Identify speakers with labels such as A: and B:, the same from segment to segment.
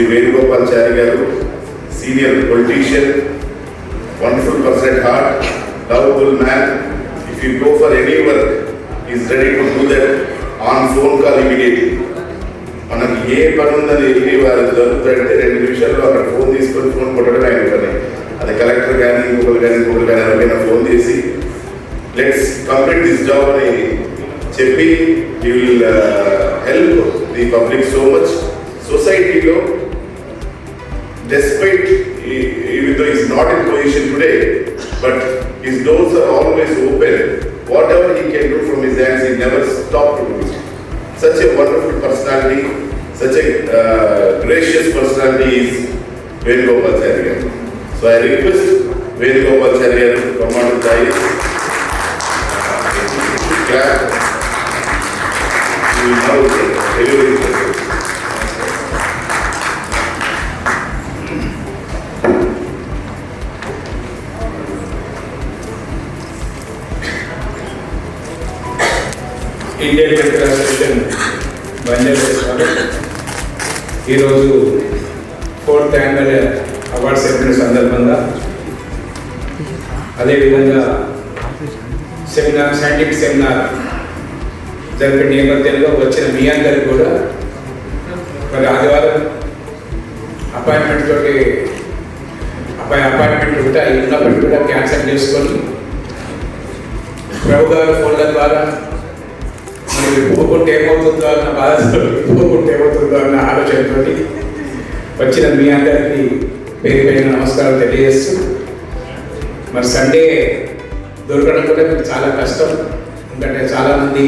A: శ్రీ వేణుగోపాల్చారి గారు senior politician wonderful person heart heart, man. If you go for any work work, ready to do that on phone call immediately call మనకి ఏ పని ఉందని వెళ్ళి వారు జరుగుతుందంటే రెండు నిమిషాల్లో అక్కడ ఫోన్ తీసుకొని ఫోన్ కొట్టడం ఆయన పని. అది కలెక్టర్ కానీ ఇంకొకరు కానీ ఇంకొకరు కానీ ఎవరికైనా ఫోన్ చేసి లెట్స్ కంప్లీట్ దిస్ జాబ్ అని చెప్పి you will help the public so much సొసైటీలో despite even though he's not in position today, but his doors are always open. Whatever he can do from his hands, he never stopped to do it. Such a wonderful personality, such a uh, gracious personality is Venugopal Charya. So I request Charya to come on the dais. Clap. You
B: Indian medical association ఈరోజు fourth annual awards చెప్పిన సందర్భంగా అదేవిధంగా seminar scientific seminar జరిపిన నేపథ్యంలో వచ్చిన మీ అందరికి కూడా మరి ఆదివారం అపాయింట్మెంట్ తోటి అపాయి అపాయింట్మెంట్ ఉంటాయి. ఉన్నప్పటికీ కూడా క్యాన్సిల్ చేసుకొని ప్రభు గారు ఫోన్ల ద్వారా మరి పోకుంటే ఏమవుతుందో అన్న బాధతో పోకుంటే ఏమవుతుందో అన్న ఆలోచనతో వచ్చిన మీ అందరికీ పేరు పైన నమస్కారం తెలియజేస్తూ మరి సండే దొరకడం కూడా మీకు చాలా కష్టం. ఎందుకంటే చాలామంది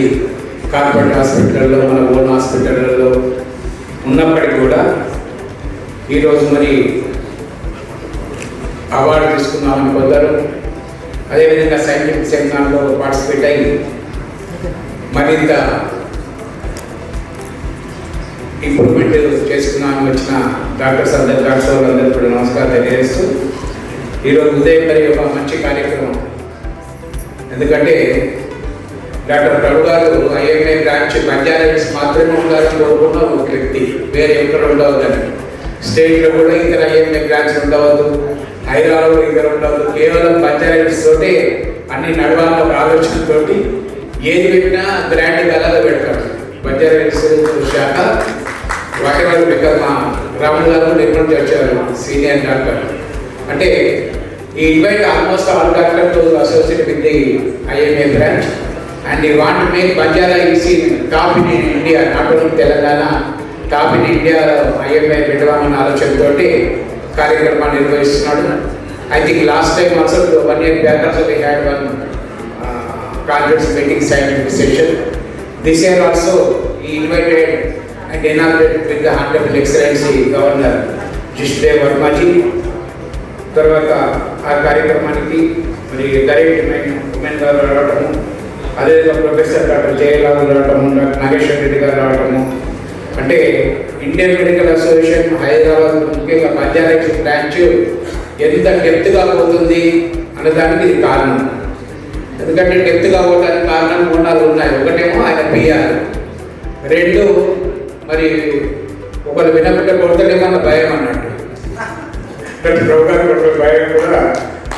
B: కార్పొరేట్ హాస్పిటల్లో మన ఓన్ హాస్పిటల్లో ఉన్నప్పటికీ కూడా ఈరోజు మరి అవార్డు తీసుకున్నామని కొందరు అదేవిధంగా సైంటిఫిక్ సెమినార్లో పార్టిసిపేట్ అయ్యి మరింత ఇంప్రూవ్మెంట్ చేసుకున్నాను వచ్చిన డాక్టర్స్ అందరు డాక్టర్స్ వాళ్ళందరూ కూడా నమస్కారం తెలియజేస్తూ ఈరోజు ఉదయం మరి ఒక మంచి కార్యక్రమం. ఎందుకంటే డాక్టర్ ప్రభు గారు ఐఎంఏ బ్రాంచ్ బంజారా మాత్రమే ఉండాలని కోరుకున్న ఒక వ్యక్తి. వేరే ఎక్కడ ఉండవద్దని. స్టేట్లో కూడా ఇతర ఐఎంఏ బ్రాంచ్ ఉండవద్దు. హైదరాబాద్ కూడా ఇతర ఉండవద్దు. కేవలం పంచాయతీస్ తోటి అన్ని నడవాలని ఆలోచనతోటి ఏది పెట్టినా బ్రాండ్ కలర్ పెడతాడు. బంజారా హిల్స్ శాఖ వాటివారు మా రాములు గారు నిర్మాణం వచ్చారు సీనియర్ డాక్టర్. అంటే ఈ invite almost all doctor to associate with the IMA branch and ఈ want make Banjara EC top in India not only Telangana top in India IMA పెట్టదామన్న ఆలోచనతో కార్యక్రమాన్ని నిర్వహిస్తున్నాడు. ఐ థింక్ లాస్ట్ టైం అసలు one year back అసలు had one conference meeting scientific session. This year also, he invited and inaugurated with the Honorable Excellency Governor Jishdev Vermaji. తర్వాత ఆ కార్యక్రమానికి మరి direct women గారు రావటము అదేవిధంగా ప్రొఫెసర్ డాక్టర్ జయలాల్ రావటము డాక్టర్ నాగేశ్వర రెడ్డి గారు రావటము అంటే ఇండియన్ మెడికల్ అసోసియేషన్ హైదరాబాద్ ముఖ్యంగా బంజారా బ్రాంచ్ ఎంత డెప్త్గా పోతుంది అన్నదానికి ఇది కారణం ఎందుకంటే డెప్త్ కావడానికి కారణం నాలుగు ఉన్నాయి. ఒకటేమో ఆయన పిఆర్. రెండు మరి ఒకరు వినబిడ్డ కొడతలేమన్న భయం అన్నట్టు. భయం కూడా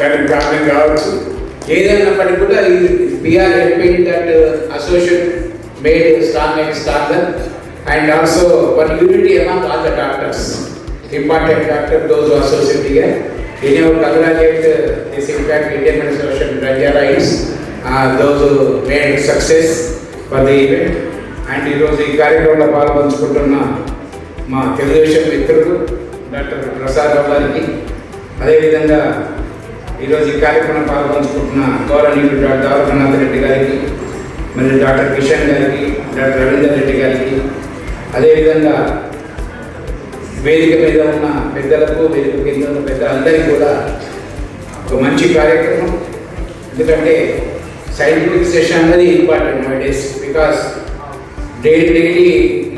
B: దానికి కారణం కావచ్చు. ఏదైనప్పటికీ కూడా ఈ PR helping that association made strong and stronger and also one unity among all the doctors. Important doctor those associate here Any of congratulate uh, this impact Indian Medical Association Banjara is uh, those who made success for the event. And ఈరోజు ఈ కార్యక్రమంలో పాల్పంచుకుంటున్న మా తెలుగుదేశం మిత్రులు doctor Prasad గారికి అదేవిధంగా ఈరోజు ఈ కార్యక్రమం పాల్పంచుకుంటున్న గౌరవనీయుడు డాక్టర్ దావరనాథ్ రెడ్డి గారికి మరియు డాక్టర్ కిషన్ గారికి డాక్టర్ రవీందర్ రెడ్డి గారికి అదేవిధంగా వేదిక మీద ఉన్న పెద్దలకు వేదిక కింద ఉన్న పెద్దలందరికీ కూడా ఒక మంచి కార్యక్రమం. ఎందుకంటే సైంటిఫిక్ సెషన్ అనేది important my days because daily daily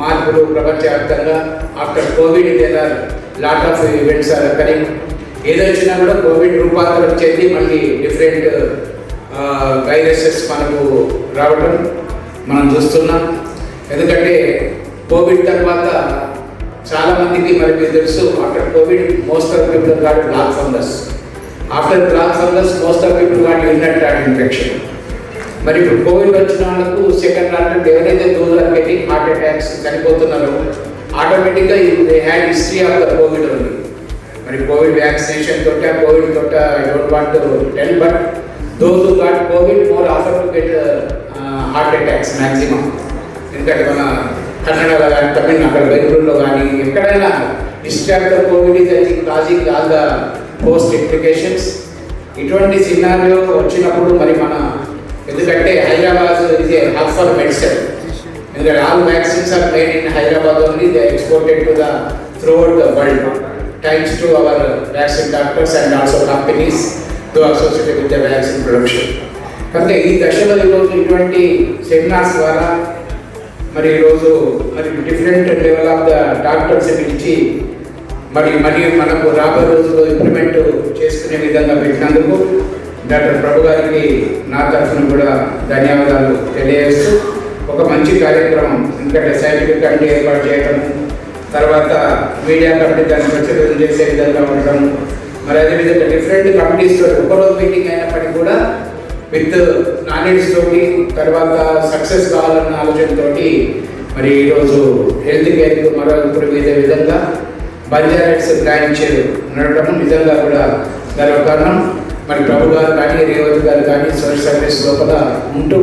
B: మార్పులు ప్రపంచవ్యాప్తంగా after covid there are lot of events are occurring ఏదొచ్చినా కూడా కోవిడ్ రూపాంతరం చెంది మళ్ళీ డిఫరెంట్ వైరసెస్ మనకు రావడం మనం చూస్తున్నాం. ఎందుకంటే కోవిడ్ తర్వాత చాలా మందికి మరి మీకు తెలుసు after covid most of people got black fungus after black fungus most of people got unit track infection మరి ఇప్పుడు కోవిడ్ వచ్చిన వాళ్ళకు సెకండ్ అంటే ఎవరైతే దూరం పెట్టి హార్ట్ అటాక్స్ చనిపోతున్నారో ఆటోమేటిక్గా they had history of the covid ఉంది మరి కోవిడ్ వ్యాక్సినేషన్ తోట కోవిడ్ తోట I don't want tell but those got covid more offer to get heart attacks maximum ఎందుకంటే మన కన్నడలో కానీ తమిళ అక్కడ బెంగళూరులో కానీ ఎక్కడైనా distractor covid is I think causing all the post implications ఇటువంటి సినారియో వచ్చినప్పుడు మరి మన ఎందుకంటే Hyderabad is a hub for medicine ఎందుకంటే all vaccines are made in Hyderabad only they exported to the throughout the world thanks to our vaccine doctors and also companies to associated with the vaccine production కనుక ఈ దశలో ఈరోజు ఇటువంటి seminars ద్వారా మరి ఈరోజు మరి different level of the doctors పిలిచి మరి మరి మనకు రాబోయే రోజుల్లో ఇంప్లిమెంట్ చేసుకునే విధంగా పెట్టినందుకు డాక్టర్ ప్రభు గారికి నా తరఫున కూడా ధన్యవాదాలు తెలియజేస్తూ ఒక మంచి కార్యక్రమం ఎందుకంటే సైంటిఫిక్ కమిటీ ఏర్పాటు చేయడం తర్వాత మీడియా కమిటీ దాన్ని ప్రచురణ చేసే విధంగా ఉండడం మరి అదేవిధంగా డిఫరెంట్ కమిటీస్ తోటి ఒకరోజు మీటింగ్ అయినప్పటికీ కూడా విత్ నాలెడ్జ్ తోటి తర్వాత సక్సెస్ కావాలన్న ఆలోచనతో మరి ఈరోజు హెల్త్ కేర్కు మరో ఇప్పుడు ఇదే విధంగా బంజారాట్స్ బ్రాంచ్ నడవడం నిజంగా కూడా గర్వకారణం. మరి ప్రభు గారు కానీ రేవంత్ గారు కానీ సోషల్ సర్వీస్ లోపల ఉంటూ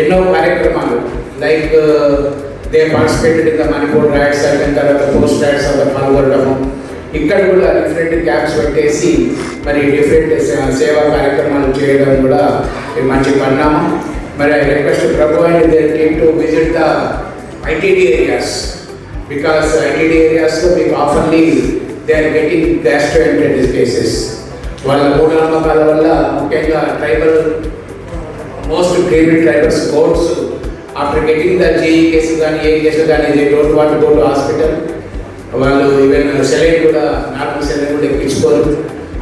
B: ఎన్నో కార్యక్రమాలు. Like they participated in the Manipur raids అయిన తర్వాత పోస్ట్ రైడ్స్ అలా పాల్గొనడము ఇక్కడ కూడా డిఫరెంట్ క్యాంప్స్ పెట్టేసి మరి డిఫరెంట్ సేవా కార్యక్రమాలు చేయడం కూడా మంచి పరిణామం. మరి I request Prabhu and their team to visit the ITD areas because ITD ఏరియాస్లో మీకు of late they are getting gastroenteritis cases వాళ్ళ మూఢనమ్మకాల వల్ల ముఖ్యంగా tribal most creamy tribals courts after getting the JE case కానీ ఏ కేసు కానీ they don't want go to hospital వాళ్ళు ఈవెన్ సెలైన్ కూడా నార్మల్ సెలైన్ కూడా ఎక్కించుకోరు.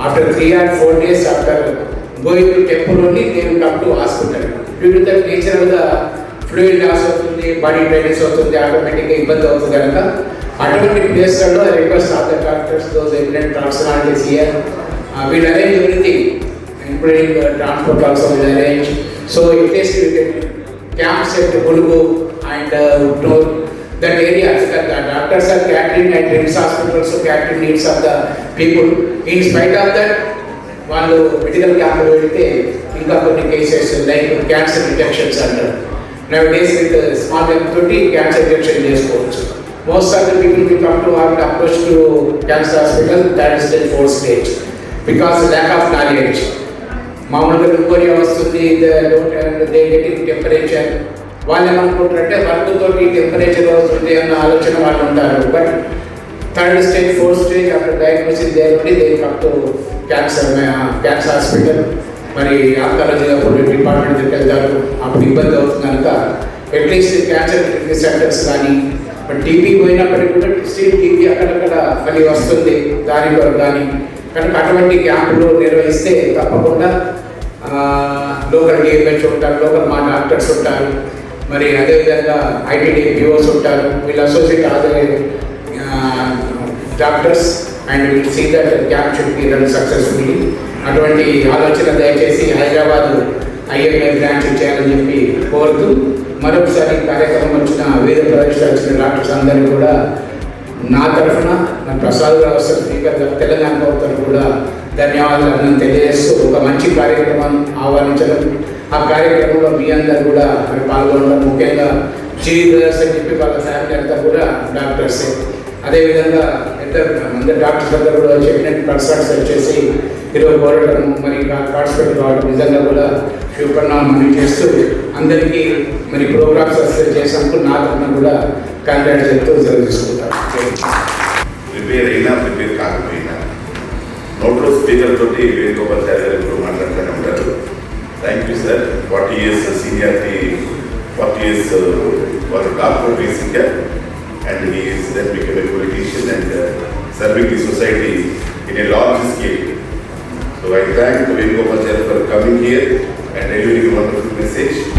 B: After three or four days after going to temple only నేను come to hospital due to that నేచురల్గా fluid loss అవుతుంది body drainage అవుతుంది ఆటోమేటిక్గా ఇబ్బంది అవుతుంది కనుక అటువంటి ప్లేస్లలో request of the doctors those evident personalities year will arrange everything including transport also will arrange so in is camps at Gulugu and uh, that areas that the doctors are catering and RIMS hospitals are catering needs of the people. In spite of that, వాళ్ళు medical క్యాంపులు వెళ్తే ఇంకా కొన్ని cases like cancer detections అంటారు. Now days with small help తోటి cancer detection చేసుకోవచ్చు. Most of the people we come to have approach to cancer hospital that is the four stage because lack of knowledge మామూలుగా pneumonia వస్తుంది they getting temperature వాళ్ళు ఏమనుకుంటారంటే work తోటి temperature వస్తుంది అన్న ఆలోచన వాళ్ళు ఉంటారు. But third stage fourth stage అక్కడ డయాగ్నోసిస్ దే నుండి దే క్యాన్సర్ క్యాన్సర్ హాస్పిటల్ మరి ఆంకాలజీ అప్పుడు డిపార్ట్మెంట్ దగ్గరికి వెళ్తారు. అప్పుడు ఇబ్బంది అవుతుంది కనుక అట్లీస్ట్ క్యాన్సర్ సెంటర్స్ కానీ బట్ టీబీ పోయినప్పటికీ కూడా స్టిల్ టీబీ అక్కడక్కడ మళ్ళీ వస్తుంది దాని కొరకు కానీ. కనుక అటువంటి క్యాంపులు నిర్వహిస్తే తప్పకుండా లోకల్ డిఎంహెచ్ ఉంటారు లోకల్ మా డాక్టర్స్ ఉంటారు. మరి అదేవిధంగా ఐటీడీ పిఓస్ ఉంటారు. వీళ్ళు అసోసియేట్ అదే doctors and will see that camp should be run successfully అటువంటి ఆలోచన దయచేసి హైదరాబాద్ ఐఎంఏ బ్రాంచ్ చేయాలని చెప్పి కోరుతూ మరొకసారి కార్యక్రమం వచ్చిన వేద ప్రవేశ వచ్చిన డాక్టర్స్ అందరూ కూడా నా తరఫున నా ప్రసాద్ వ్యవస్థ స్పీకర్ గారు తెలంగాణ కూడా ధన్యవాదాలు తెలియజేస్తూ ఒక మంచి కార్యక్రమం ఆహ్వానించడం. ఆ కార్యక్రమంలో మీ అందరు కూడా మరి పాల్గొనడం ముఖ్యంగా జీవి బ్రదర్స్ అని చెప్పి వాళ్ళ ఫ్యామిలీ అంతా కూడా డాక్టర్సే అదేవిధంగా ఇద్దరు అందరు డాక్టర్స్ అందరూ కూడా చెప్పినట్టు కన్సల్ట్స్ వచ్చేసి ఈరోజు కోరడం మరి పార్టిసిపేట్ కావడం నిజంగా కూడా శుభపరిణామం చేస్తూ అందరికీ మరి ప్రోగ్రామ్స్ వస్తే చేసినందుకు నా తరఫున కూడా కంగ్రాట్ చెప్తూ సెలవు
A: ప్రిపేర్ అయినా ప్రిపేర్ కాకపోయినా నోట్లో స్పీకర్ తోటి వేణుగోపాల్ గారు Thank you, sir. 40 years uh, seniority, 40 years uh, was a doctor in and he is then became a politician and uh, serving the society in a large scale. So I thank Vingo Machar for coming here and delivering a wonderful message.